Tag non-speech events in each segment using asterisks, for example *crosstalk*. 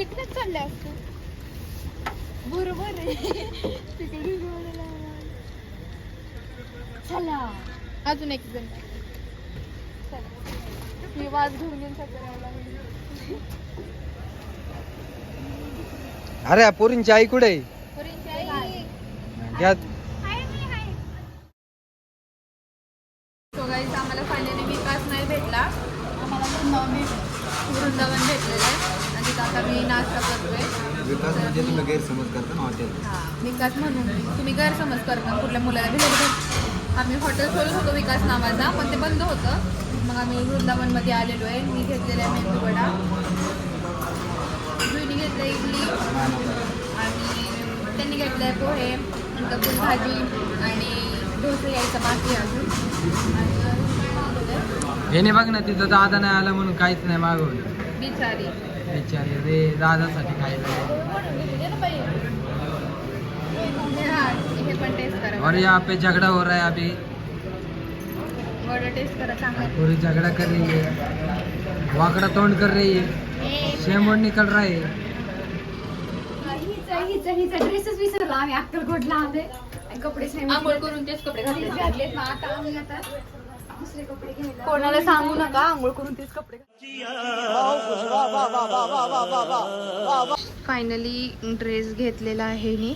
इथनच चालले असतो बरोबर आहे तिकडे गोळ्याला. चला अजून एक जण चला. मी वाज घेऊन घेऊन लागली अरे पोरींची आई कुठे आहे? पोरींची आई. घ्या आम्हाला फायनली विकास नाही भेटला आम्हाला वृंदावन भेटलं वृंदावन भेटलेलं आहे. आणि आता मी नाश्ता करतोय. विकास म्हणजे तुम्ही गैरसमज करता ना हॉटेल हा विकास म्हणून तुम्ही गैरसमज करता. कुठल्या मुलाला भेट आम्ही हॉटेल शोधत होतो विकास नावाचा पण ते बंद होतं. मग आम्ही वृंदावनमध्ये आलेलो आहे. मी घेतलेला आहे मेंदू वडा. जुईने घेतलं इडली. आणि त्यांनी घेतलं आहे पोहे नंतर भाजी आणि डोसे यायचं बाकी अजून. आणि हेने बघ ना तिथं दादा नाही आला म्हणून काहीच नाही मागवलं. बिचारी. रे दादासाठी खायला हा, हे पण टेस्ट करा और यहाँ पे झगड़ा हो रहा है अभी. टेस्ट करा पूरी झगड़ा कर रही है. वाकड़ा तोंड कर रही है. शेमोड निकल रहा है. हिचा हिचा हिचा ड्रेसच विसरला आम्ही अक्कलकोटला आलोय आणि कपडेच नाही आंघोळ करून तेच कपडे घातले घातलेत. घातलेत. मग आता आम्ही आता. दुसरे कपडे घ्यायला. कोणाला सांगू नका आंघोळ करून तेच कपडे फायनली ड्रेस घेतलेला आहे मी.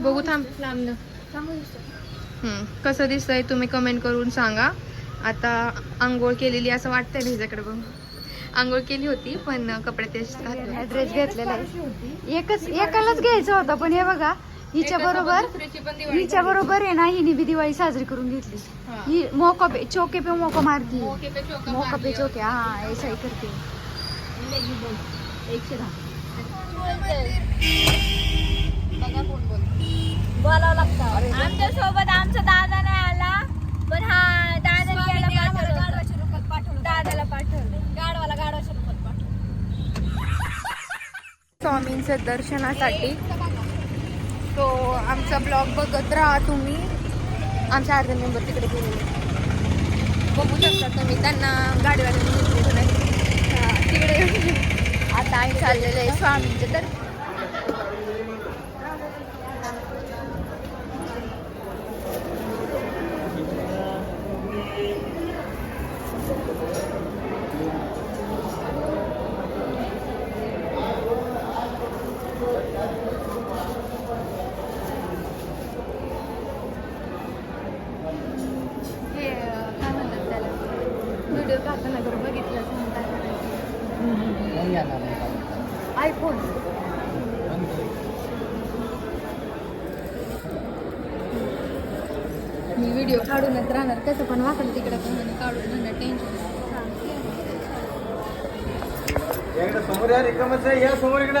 बघू थांब. लांबनं कसं दिसतंय तुम्ही कमेंट करून सांगा. आता आंघोळ केलेली असं वाटतंय भिजाकडे बघ आंघोळ केली होती पण कपडे तेच घातले. ड्रेस घेतलेला आहे. एकच एकालाच घ्यायचा होता पण हे बघा हिच्या बरोबर हिच्या बरोबर आहे ना हिने बी दिवाळी साजरी करून घेतली. हा. मोका पे चौके पे मोका मारती. मोके पे चोका मोका पे मारली चौके हा ऐसा ही करते. एकशे दहा. बघा कोण बोलतं. बोलावं लागतं. आमच्यासोबत आमचा दादा नाही आला पण हा दादा गेला पाठवलं दादाला पाठवलं. गाडवाला गाडवाच्या रूपात पाठव स्वामींचं दर्शनासाठी सो आमचा ब्लॉग बघत राहा तुम्ही. आमच्या अर्धा मेंबर तिकडे गेलेले. बघू शकता तुम्ही त्यांना गाडीवाल्याने घेतलेलं तिकडे. आता आम्ही चाललेलं आहे स्वामींचे तर हे अं, काय म्हणतात त्याला व्हिडिओ टाकताना जर बघितलं असं म्हणून काय करायचं आयफोन मी व्हिडिओ काढूनच राहणार. कसं पण वाकडं तिकडे पण म्हणे काढून राहणार टेन्शन समोर या रिकामच आहे या समोर इकडे.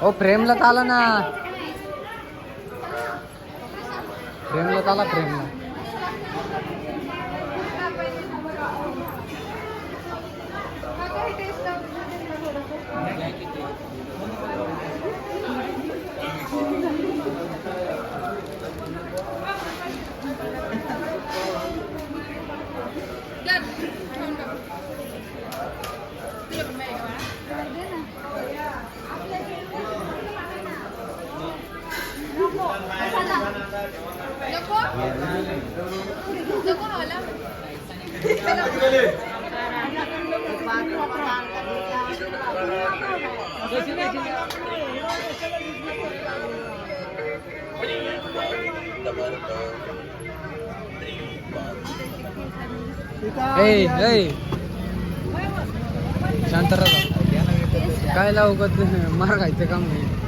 हो फ्रेमला आला ना. फ्रेमला चाला फ्रेमला. शांत राहा. काय लावत मार खायचं काम नाही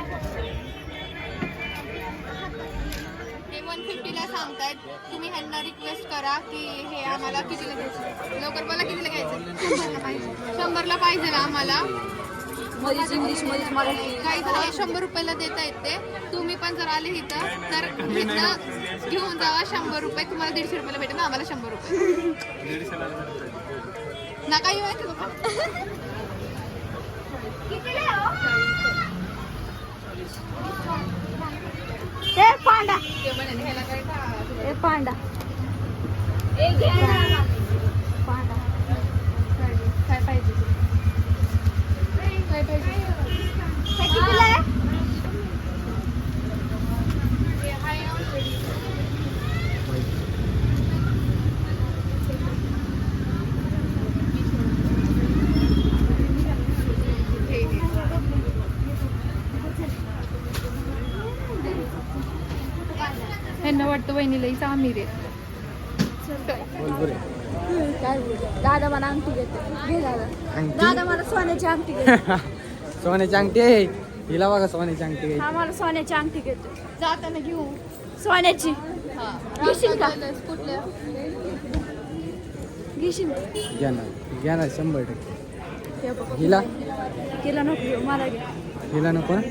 हे वन फिफ्टीला सांगतायत. तुम्ही ह्यांना रिक्वेस्ट करा की हे आम्हाला कितीला घ्यायचं? लवकर बोला कितीला घ्यायचं? शंभरला पाहिजे ना आम्हाला. मध्येच इंग्लिश मराठी. काही हे शंभर रुपयाला देता येते तुम्ही पण जर आले इथं तर इथं घेऊन जावा शंभर रुपये. तुम्हाला दीडशे रुपयाला भेटेल ना आम्हाला शंभर रुपये. नका येऊ आहे ते पांडा. ए पांडा. पांडा. काय पाहिजे? काय पाहिजे हे कितीला आहे हे आहे already. हे, हे. ह्यांना वाटतं वहिनीला आमिर आहे काय बोलू? दादा मला अंगठी घेते घे दादा? दादा मला सोन्याची अंगठी घेते सोन्याची अंगठी आहे. हिला बघा सोन्याची अंगठी घ्यायची. हा मला सोन्याची अंगठी घेते. जाताना घेऊ. सोन्याची. हा. घेशील का? कुठल्या? घेशील? घ्या ना घ्या ना शंभर टक्के. हे बघ. हिला? तिला नको घेऊ मला घे. हिला नको? ना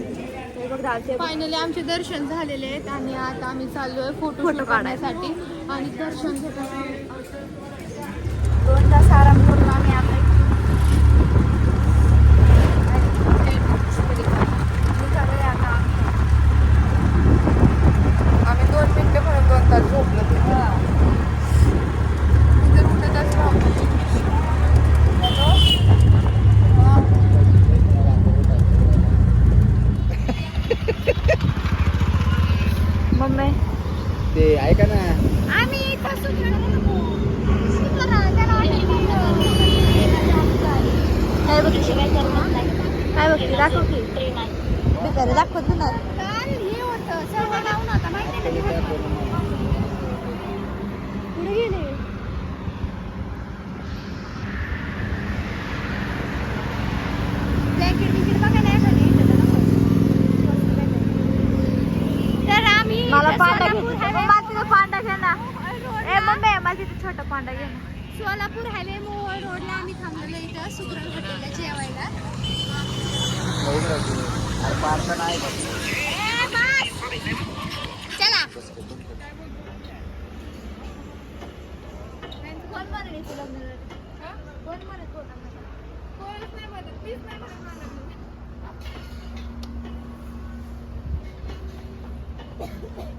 बघ दादा ते बघ. फायनली आमचे दर्शन झालेले आहेत आणि आता आम्ही चाललोय फोटो फोटो शूट काढण्यासाठी आणि दर्शन घेताना दोन तास आराम कोण म्हणले तुला कोण म्हणत होता मला? कोणच नाही म्हणत नाही म्हणत मला.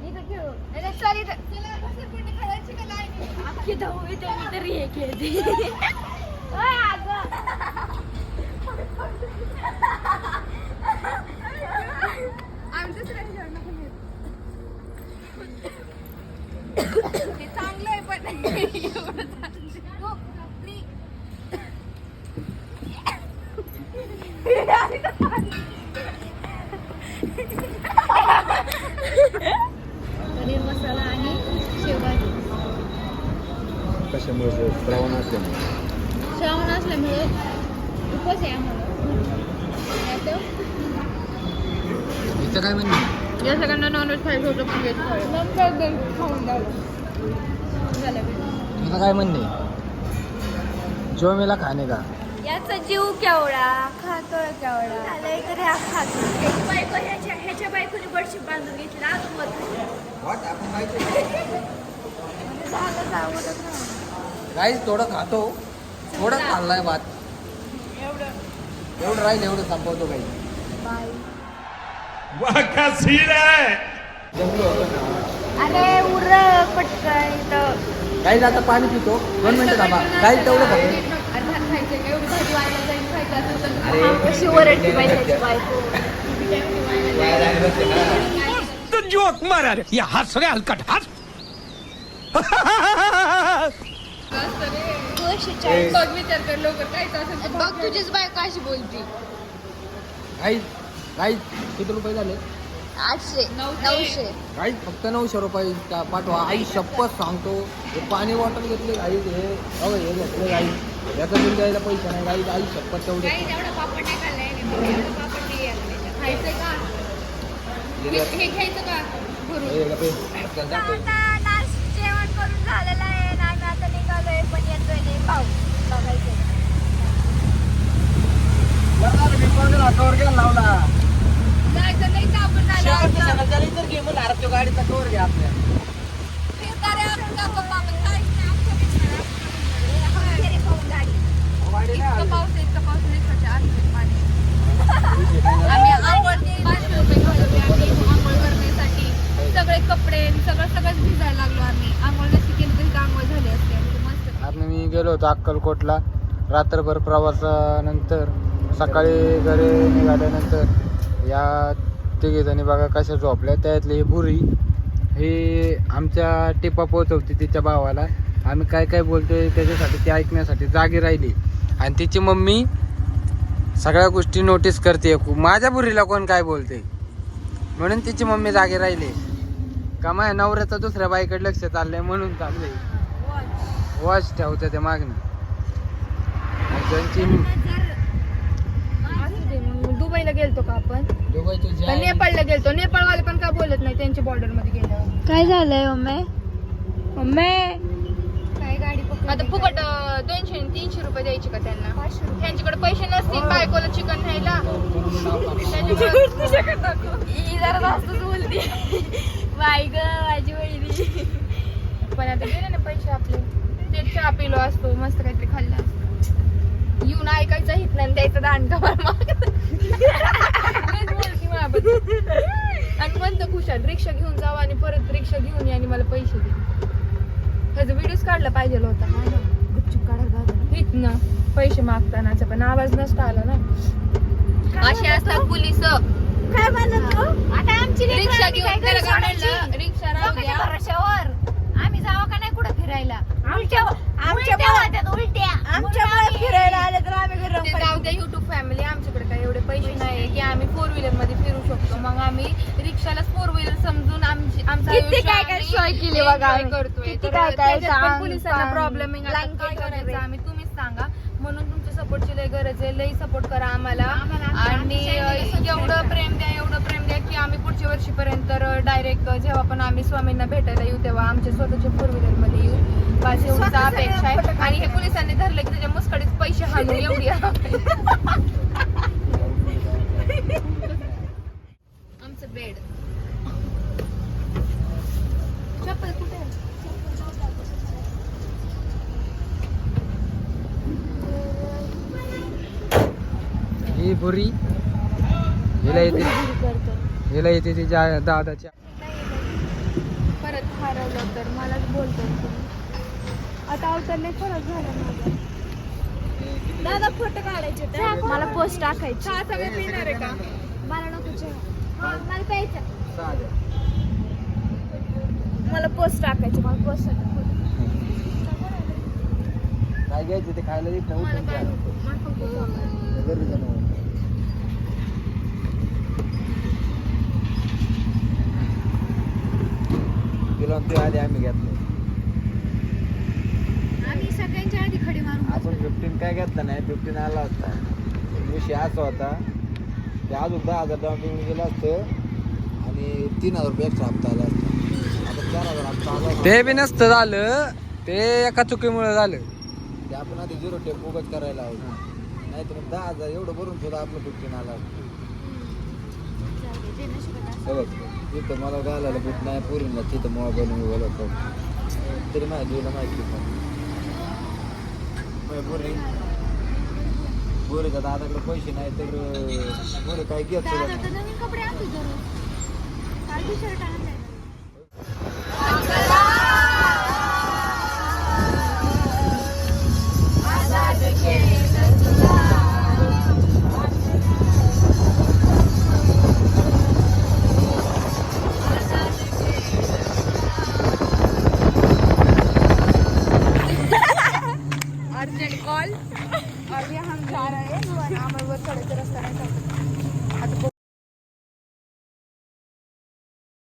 इथं खेळू अरे चल इथं. खेळायची का नाही? अख्खी धाऊ इथे मी तरी हे खेळते *laughs* ओय, अगं. ते चांगलं आहे पण *laughs* एवढं. पनीर मसाला आणि शेवभाजी कशामुळे श्रावण असल्यामुळे श्रावण असल्यामुळे उपवास आहे आम्हाला? नाहीतर हिचं काय म्हणणं या सगळ्यांना नॉनव्हेज खायचं होतं पण व्हेज खायचं खाऊन झालं. तुझं काय म्हणणे जो मेला खाणे का? याचा जीव केवढा? खातोय केवढा? झालंय तरी हा खातो बायको ह्याच्या ह्याच्या बायकोने बडशीप बांधून घेतला अजून मत नाही. काहीच थोडं खातो. थोडं खाल्लाय भात. एवढं. राहील एवढं संपवतो काही. बाय. वाका सीन है ना अरे उर पटकन. काही आता पाणी पितो. दोन मिनिटं थांबा. काही तेवढं खातो. अरे. भात खायचं एवढी भाजी व्हायला जाईल खायचं असेल तर अरे. कशी ओरडली पाहिजे त्याची बायको. तो जोक मारा रे ये हंस रे हलकट. बघ विचार कर तर बघ तुझीच बायको अशी बोलती. काही काही किती रुपये झाले? आठशे नऊशे. काही फक्त नऊशे रुपये का- पाठवा. आई शपथ सांगतो. हे पाणी बॉटल घेतले आई हे अहो हे घेतले आई याचं बिल द्यायला पैसे नाही. गाई आई शपथ तेवढे काही एवढा पापड नाही खाल्लाय ना मी. एवढं पापड नाही आहे त्याच्यात. खायचं का? घ्यायचं का? भरून. गप्पे. चल, जा पहिले. आता नाश जेवण करून झालेलं आहे. आम्ही आता निघालोय पण येतोय नाही. पाहू. बघायचं. हातावर गेला लावला. गाडीचा घ्या आपल्या. करण्यासाठी. सगळे कपडे सगळं सगळंच भिजायला लागलो आम्ही. आंघोळ नसती केली तरी आंघोळ झाली असते मस्त मी गेलो होतो अक्कलकोटला. रात्रभर प्रवासानंतर सकाळी घरी निघाल्यानंतर या तिघे जणी बघा कशा झोपल्या. त्यातली ही बुरी ही आमच्या टिपा पोचवते तिच्या भावाला. आम्ही काय काय बोलतोय त्याच्यासाठी ती ऐकण्यासाठी जागी राहिली. आणि तिची मम्मी सगळ्या गोष्टी नोटीस करते. माझ्या बुरीला कोण काय बोलते? म्हणून तिची मम्मी जागी राहिली. का माझ्या नवऱ्याचं दुसऱ्या बाईकडे लक्ष चाललंय म्हणून चाललंय. वॉच ठेवते ते मागणी त्यांची दुबईला गेलतो का आपण? तर आहे- नेपाळला गेलतो. नेपाळवाले पण काय बोलत नाही त्यांच्या बॉर्डरमध्ये गेल्यावर काय झालंय मम्मी काय गाडी आता फुकट अं, दोनशे आणि तीनशे रुपये द्यायचे का त्यांना? त्यांच्याकडे पैसे नसतील बायकोला चिकन न्यायला. *laughs* ही जरा जास्तच बोलते. बाई ग माझी वहिनी. पण आता गेले ना पैसे आपले. ते चहा पिलो असतो मस्त काहीतरी खाल्ला असतो. येऊन ऐकायचं हित नाही द्यायचं दांड आणि म्हणतो खुशाल रिक्षा घेऊन जावा आणि परत रिक्षा घेऊन ये आणि मला पैसे दे. त्याचा व्हिडिओच काढला पाहिजे होता. गुपचूप काढायला इथनं पैसे मागतानाचा पण आवाज नसता आला ना. असे असतात पोलीस. काय म्हणत? तू? आता आमची रिक्षा आम्ही घेऊन? रिक्षा राहू द्या. आम्ही जावं का नाही कुठं फिरायला? उलट्या आमच्यामुळे फिरायला आले तर आम्ही घरी ते जाऊ द्या युट्यूब फॅमिली आमच्याकडे काही एवढे पैसे नाही की आम्ही फोर व्हीलरमध्ये फिरू शकतो मग आम्ही रिक्षाला फोर व्हीलर समजून आमची आमचं किती काय काय सोय केली बघा. करतोय किती काय काय पोलिसांना. प्रॉब्लेम काय करायचं. आम्ही तुम्हीच सांगा म्हणून तुमच्या सपोर्टची लय गरज आहे. लई सपोर्ट करा आम्हाला. आणि एवढं प्रेम द्या एवढं प्रेम द्या की आम्ही पुढच्या वर्षीपर्यंत डायरेक्ट जेव्हा पण आम्ही स्वामींना भेटायला येऊ तेव्हा आमच्या स्वतःच्या फोर व्हीलरमध्ये येऊ. बस एवढीच अपेक्षा आहे. आणि हे पोलिसांनी धरलं की त्याच्या मुस्कडीत पैसे हाणून एवढी *laughs* आमचं बेड चप्पल कुठे आहे? ही बुरी हिला येते हिला येते तिच्या दादाच्या परत हरवलं तर मलाच बोलतो आता अवतरले फरक झाला माझा दादा फोटो काढायचे मला पोस्ट टाकायची. चहा सगळे पिणार आहे का? मला नको चहा. मला प्यायचं. मला पोस्ट टाकायची मला पोस्ट काय घ्यायचं ते खायला? येत मला नव्हतं काय नको मला फक्त चहा. घरी जाणं. तिला ते आधी आम्ही घेतलं. आम्ही सगळ्यांच्या आधी खडी मारून आपण फिफ्टीन काय घेतलं नाही फिफ्टीन आला होता. विषय असा होता ते अजून दहा हजार डाऊन पेमेंट गेलं असतं आणि तीन हजार रुपये एक्स्ट्रा हप्ता आला असता. आता चार हजार हप्ता आला ते बी नसतं झालं ते एका चुकीमुळे झालं. ते आपण आधी झिरो टेप उगत करायला हवं. नाही तर दहा हजार एवढं भरून सुद्धा आपलं फिफ्टीन आला हे बघ. तिथं मला घालायला बुट नाही पोरींना तिथं मोबाईल मोबाईल होतो तरी माहिती तुला माहिती पण होय, पोरी पोरीचा दादाकडे पैसे नाही तर पोरी काय घेत सुद्धा